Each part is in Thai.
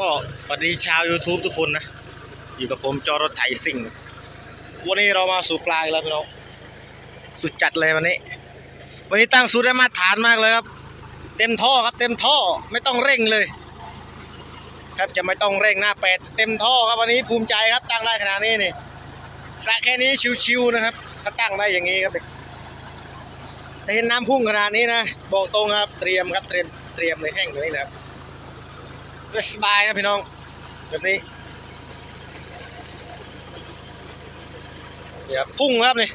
ก็สวัสดีชาว YouTube ทุกคนนะ อยู่กับผมจอรถไถสิ่ง วันนี้เรามาสู่ปลายแล้วพี่น้องสุดจัดเลยวันนี้ วันนี้ตั้งสูตรได้มาตรฐานมากเลยครับ เต็มท่อครับ เต็มท่อไม่ต้องเร่งเลยครับจะไม่ต้องเร่งหน้าแปดเต็มท่อครับวันนี้ภูมิใจครับตั้งได้ขนาดนี้นี่สะแค่นี้ชิวๆนะครับ ถ้าตั้งได้อย่างนี้ครับแต่เห็นน้ำพุ่งขนาดนี้นะ บอกตรงครับเตรียมครับเตรียมเตรียมเลยแห้งเลยนะครับ ก็สบายนะพี่น้อง แบบนี้เดี๋ยวพุ่งครับนี่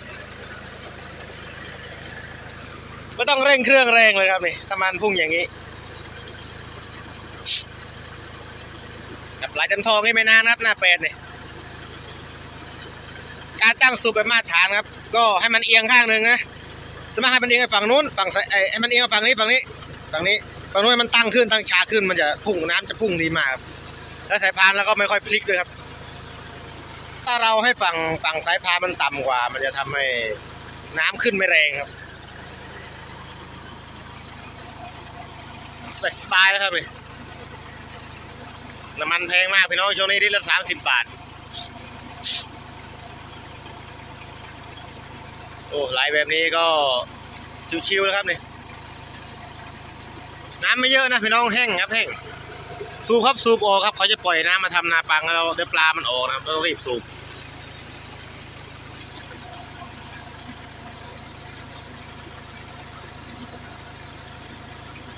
ไม่ต้องเร่งเครื่องแรงเลยครับนี่ถ้ามันพุ่งอย่างนี้กับหลายเต็มทองนี่ไม่นานครับหน้าแปดนี่การตั้งสูบแบบมาตรฐานครับ ก็ให้มันเอียงข้างหนึ่งนะสมมติให้มันเอียงไปฝั่งนู้นฝั่งซ้ายไอ้ให้มันเอียงฝั่งนี้ฝั่งนี้ฝั่งนี้ ฝั่งนู้นให้มันตั้งขึ้นตั้งฉาขึ้นมันจะพุ่งน้ำจะพุ่งดีมากครับแล้วสายพานแล้วก็ไม่ค่อยพลิกด้วยครับ ถ้าเราให้ฝั่งฝั่งสายพานมันต่ำกว่า มันจะทำให้น้ำขึ้นไม่แรงครับสบายแล้วครับเลยน้ำมันแพงมากพี่น้องช่วงนี้ลิตรละสามสิบบาท โอ้ไหลแบบนี้ก็ชิวๆแล้วครับนี่ น้ำไม่เยอะนะพี่น้องแห้งครับแห้งสูบครับสูบออกครับเขาจะปล่อยน้ำมาทำนาปังแล้วเราเดี๋ยวปลามันออกนะครับต้องรีบสูบ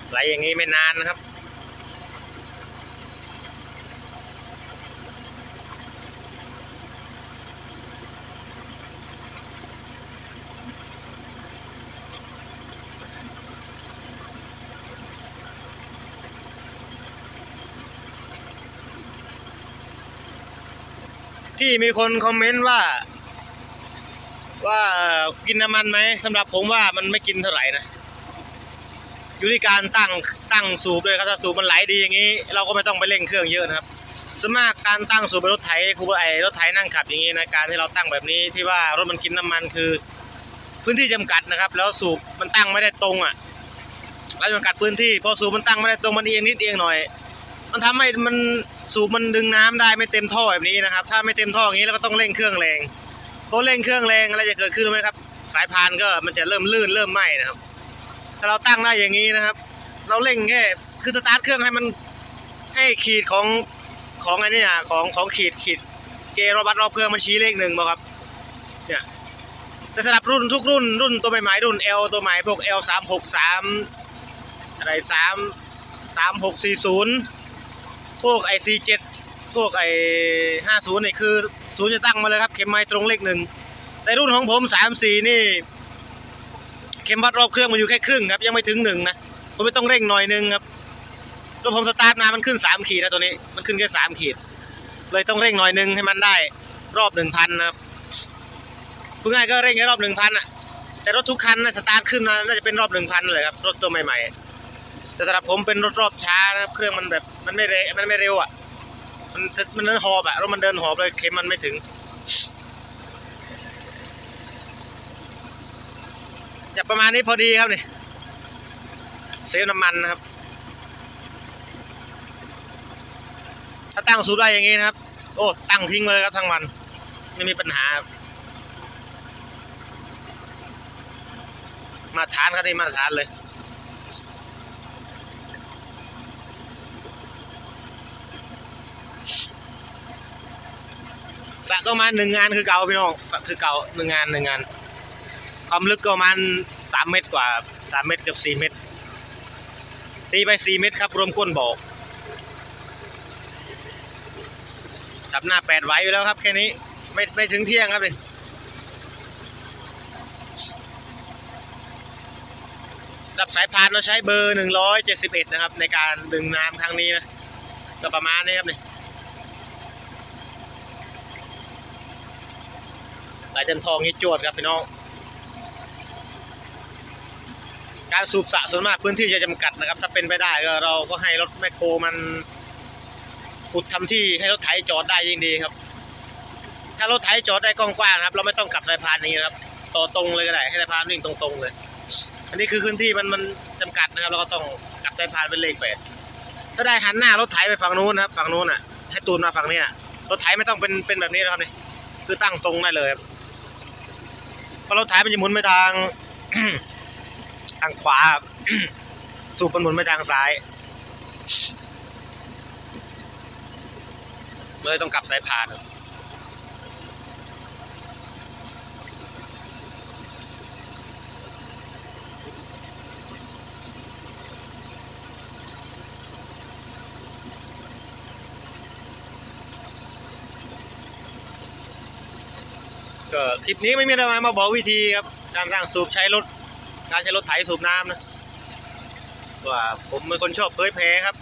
ไหลอย่างนี้ไม่นานนะครับ ที่มีคนคอมเมนต์ว่า ว่ากินน้ำมันไหมสำหรับผมว่ามันไม่กินเท่าไหร่นะอยู่ที่การตั้งตั้งสูบเลยครับถ้าสูบมันไหลดีอย่างนี้ เราก็ไม่ต้องไปเร่งเครื่องเยอะนะครับส่วนมากการตั้งสูบเป็นรถไถคูไอรถไถนั่งขับอย่างนี้นะการที่เราตั้งแบบนี้ที่ว่ารถมันกินน้ำมันคือ พื้นที่จำกัดนะครับ แล้วสูบมันตั้งไม่ได้ตรงอะแล้วจำกัดพื้นที่พอสูบมันตั้งไม่ได้ตรงมันเอียงนิดเอียงหน่อย มันทำให้มัน สูบมันดึงน้ำได้ไม่เต็มท่อแบบนี้นะครับ ถ้าไม่เต็มท่ออย่างนี้เราก็ต้องเร่งเครื่องแรงเพอเร่งเครื่องแรงอะไรจะเกิดขึ้นไหมครับ สายพานก็มันจะเริ่มลื่นเริ่มไหม้นะครับ ถ้าเราตั้งได้อย่างนี้นะครับ เราเร่งแค่คือสตาร์ทเครื่องให้มันให้ขีดของของไอ้นี่อะของของขีดขีดเกรวัดรอบเครื่องมันชี้เลขหนึ่งมาครับเนี่ยแต่สำหรับรุ่นทุกรุ่นรุ่นตัวใหม่ๆรุ่น L ตัวใหม่พวก L สามหกสามอะไรสามสามหกสี่ศูนย์ พวกไอซีเจ็ดพวกไอห้าศูนย์นี่คือศูนย์จะตั้งมาเลยครับ เข็มไม้ตรงเลขหนึ่งในรุ่นของผมสามสี่นี่ เข็มวัดรอบเครื่องมันอยู่แค่ครึ่งครับ ยังไม่ถึงหนึ่งนะผมไม่ต้องเร่งหน่อยนึงครับรถผมสตาร์ทมามันขึ้นสามขีดนะตัวนี้ มันขึ้นแค่สามขีด เลยต้องเร่งหน่อยนึงให้มันได้รอบหนึ่งพันนะครับพูดง่ายก็เร่งแค่รอบหนึ่งพันอะแต่รถทุกคันนะสตาร์ทขึ้นมาน่าจะเป็นรอบหนึ่งพันเลยครับรถตัวใหม่ๆ แต่สำหรับผมเป็นรถรอบช้านะครับ เครื่องมันแบบมันไม่เร็วมันไม่เร็วอะ มันมันเดินหอบอะรถมันเดินหอบเลยเข็มมันไม่ถึง จะประมาณนี้พอดีครับนี่เซฟน้ำมันนะครับ ถ้าตั้งสูบได้อย่างนี้นะครับ โอ้ตั้งทิ้งไปเลยครับทั้งวัน ไม่มีปัญหาครับมาตรฐานครับนี่มาตรฐานเลย สระก็ประมาณหนึ่งงานคือเก่าพี่น้องสระคือเก่าหนึ่งงานหนึ่งงาน ความลึกก็ประมาณสามเมตรกว่าสามเมตรเกับสี่เมตร ตีไปสี่เมตรครับ รวมก้นบ่อจับหน้าแปดไวอยู่แล้วครับ แค่นี้ไม่ไม่ถึงเที่ยงครับเลยรับสายพานเราใช้เบอร์หนึ่งร้อยเจ็ดสิบเอ็ดนะครับ ในการดึงน้ำครั้งนี้นะก็ประมาณนี้ครับนี่ สายจันทองนี่จวดครับพี่น้อง การสูบสระส่วนมากพื้นที่จะจำกัดนะครับ ถ้าเป็นไปได้ก็เราก็ให้รถแมคโครมันขุดทำที่ให้รถไถจอดได้ยิ่งดีครับ ถ้ารถไถจอดได้กว้างๆนะครับ เราไม่ต้องกลับสายพานนี้นะครับ ต่อตรงเลยก็ได้ให้สายพานวิ่งตรงๆเลย อันนี้คือพื้นที่มันมันจำกัดนะครับ เราก็ต้องกลับสายพานเป็นเลขแปดถ้าได้หันหน้ารถไถไปฝั่งนู้นนะครับ ฝั่งนู้นอะ ให้ตูนมาฝั่งนี้รถไถไม่ต้องเป็นเป็นแบบนี้นะครับนี่คือตั้งตรงได้เลยครับ เพราะรถไถมันจะหมุนไปทาง ทางขวาครับ สูบมันหมุนไปทางซ้ายเลยต้องกลับสายพานครับ ก็คลิปนี้ไม่มีอะไรมามาบอกวิธีครับการร่างสูบใช้รถ การใช้รถไถสูบน้ำนะว่าผมเป็นคนชอบเผยแพร่ครับ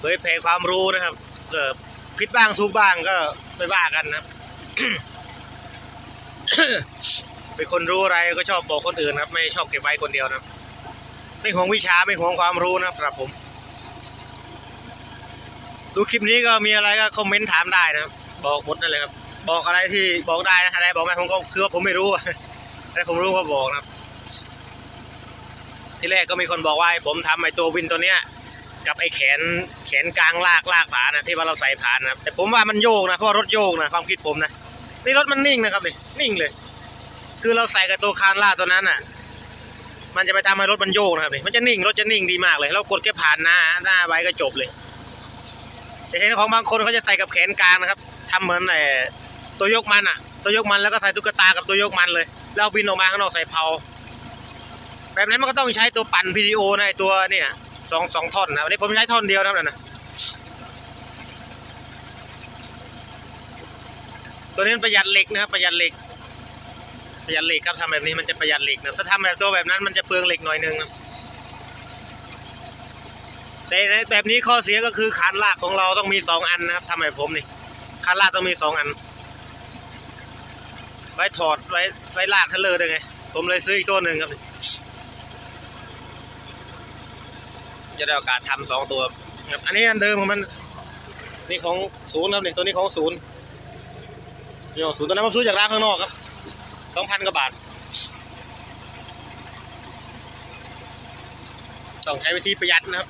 เผยแพร่ความรู้นะครับเออผิดบ้างถูกบ้างก็ไปว่ากันนะครับเป็นคนรู้อะไรก็ชอบบอกคนอื่นครับ ไม่ชอบเก็บไว้คนเดียวนะครับไม่ห่วงวิชาไม่ห่วงความรู้นะครับผม ดูคลิปนี้ก็มีอะไรก็คอมเมนต์ถามได้นะครับบอกหมดนั่นเลยครับ บอกอะไรที่บอกได้นะอะไรบอกไม่ผมก็คือว่าผมไม่รู้อะไรผมรู้ก็บอกนะครับ ที่แรกก็มีคนบอกว่าให้ผมทำไอ้ตัววินตัวเนี้ย กับไอ้แขนแขนกลางลากลากผานะที่ว่าเราใส่ผานนะแต่ผมว่ามันโยกนะเพราะรถโยกนะความคิดผมนะนี่รถมันนิ่งนะครับนี่นิ่งเลย คือเราใส่กับตัวคานลากตัวนั้นอะ มันจะไปทำให้รถมันโยกนะครับนี่มันจะนิ่งรถจะนิ่งดีมากเลยเรากดแค่ผ่านหน้าหน้าไว้ก็จบเลยจะเห็นของบางคนเขาจะใส่กับแขนกลางนะครับทำเหมือนไอ้ ตัวยกมันอะ ตัวยกมันแล้วก็ใส่ตุ๊กตากับตัวยกมันเลย แล้ววินออกมาข้างนอกใส่เพลาแบบนั้นมันก็ต้องใช้ตัวปั่น PTO นะไอ้ตัวเนี่ยสองสองท่อนนะวันนี้ผมใช้ท่อนเดียวนะนั่นนะตัวนี้ประหยัดเหล็กนะครับประหยัดเหล็ก ประหยัดเหล็กครับทำแบบนี้มันจะประหยัดเหล็กนะถ้าทำแบบตัวแบบนั้นมันจะเปลืองเหล็กหน่อยนึงนะแต่ในแบบนี้ข้อเสียก็คือคานลากของเราต้องมีสองอันนะครับทำแบบผมนี่คานลากต้องมีสองอัน ว้ถอดไว้ไว้ลากทะเลได้ไง ผมเลยซื้ออีกตัวหนึ่งครับ จะได้โอกาสทำสองตัวครับอันนี้อันเดิมของมัน นี่ของศูนย์ครับนี่ตัวนี้ของศูนย์นี่ของศูนย์ตัวนั้นผมซื้อจากร้านข้างนอกครับสองพันกว่าบาทต้องใช้วิธีประหยัดนะครับ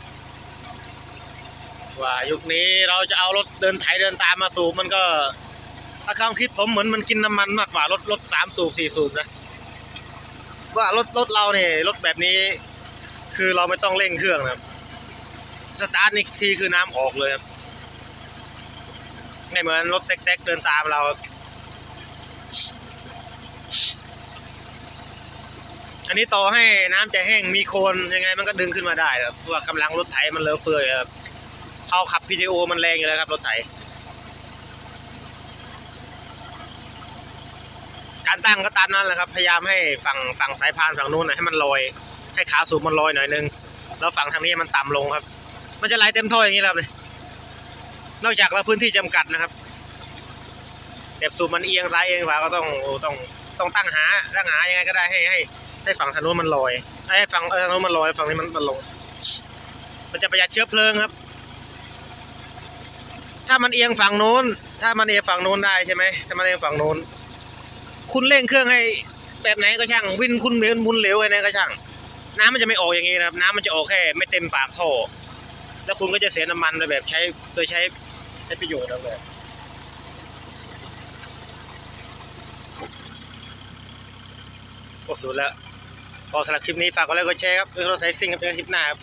ว่ายุคนี้เราจะเอารถเดินไถเดินตามมาสูบมันก็ ความคิดผมเหมือนมันกินน้ำมันมากกว่ารถรถสามสูบสี่สูบนะว่ารถรถเราเนี่ยรถแบบนี้ คือเราไม่ต้องเร่งเครื่องนะสตาร์ทนี่ทีคือน้ำออกเลยครับไม่เหมือนรถเต็กๆเดินตามเราอันนี้ต่อให้น้ำจะแห้งมีโคลนยังไงมันก็ดึงขึ้นมาได้ครับเพราะว่ากำลังรถไถมันเลือเฟือยครับเผาขับ PTO มันแรงอยู่แล้วครับรถไถ การ ตั้งก็ตามนั้นแหละครับ พยายามให้ฝั่งฝั่งสายพานฝั่งนู้นนะให้มันลอย ให้ขาสูบมันลอยหน่อยนึง แล้วฝั่งทางนี้มันต่ำลงครับ มันจะไหลเต็มท่ออย่างนี้แล้วเลยนอกจากเราพื้นที่จำกัดนะครับแบบสูบมันเอียงซ้ายเอียงขวาก็ต้องต้องต้องตั้งหาตั้งหายังไงก็ได้ให้ให้ให้ฝั่งทางนู้นมันลอยให้ฝั่งเออทางนู้นมันลอยฝั่งนี้มันมันลง มันจะประหยัดเชื้อเพลิงครับ ถ้ามันเอียงฝั่งโน้น ถ้ามันเอียงฝั่งโน้นได้ใช่ไหมถ้ามันเอียงฝั่งโน้น คุณเร่งเครื่องให้แบบไหนก็ช่าง วินคุณเหลวมุนเหลวไงก็ช่าง น้ำมันจะไม่ออกอย่างนี้นะครับ น้ำมันจะออกแค่ ไม่เต็มปากท่อ แล้วคุณก็จะเสียน้ำมันไปแบบใช้โดยใช้ใช้ประโยชน์เอาแบบก็สุดแล้วก็สำหรับคลิปนี้ฝากกดไลค์กดแชร์ครับเพื่อเราใช้ซิ่งกับเพื่อคลิปหน้าครับ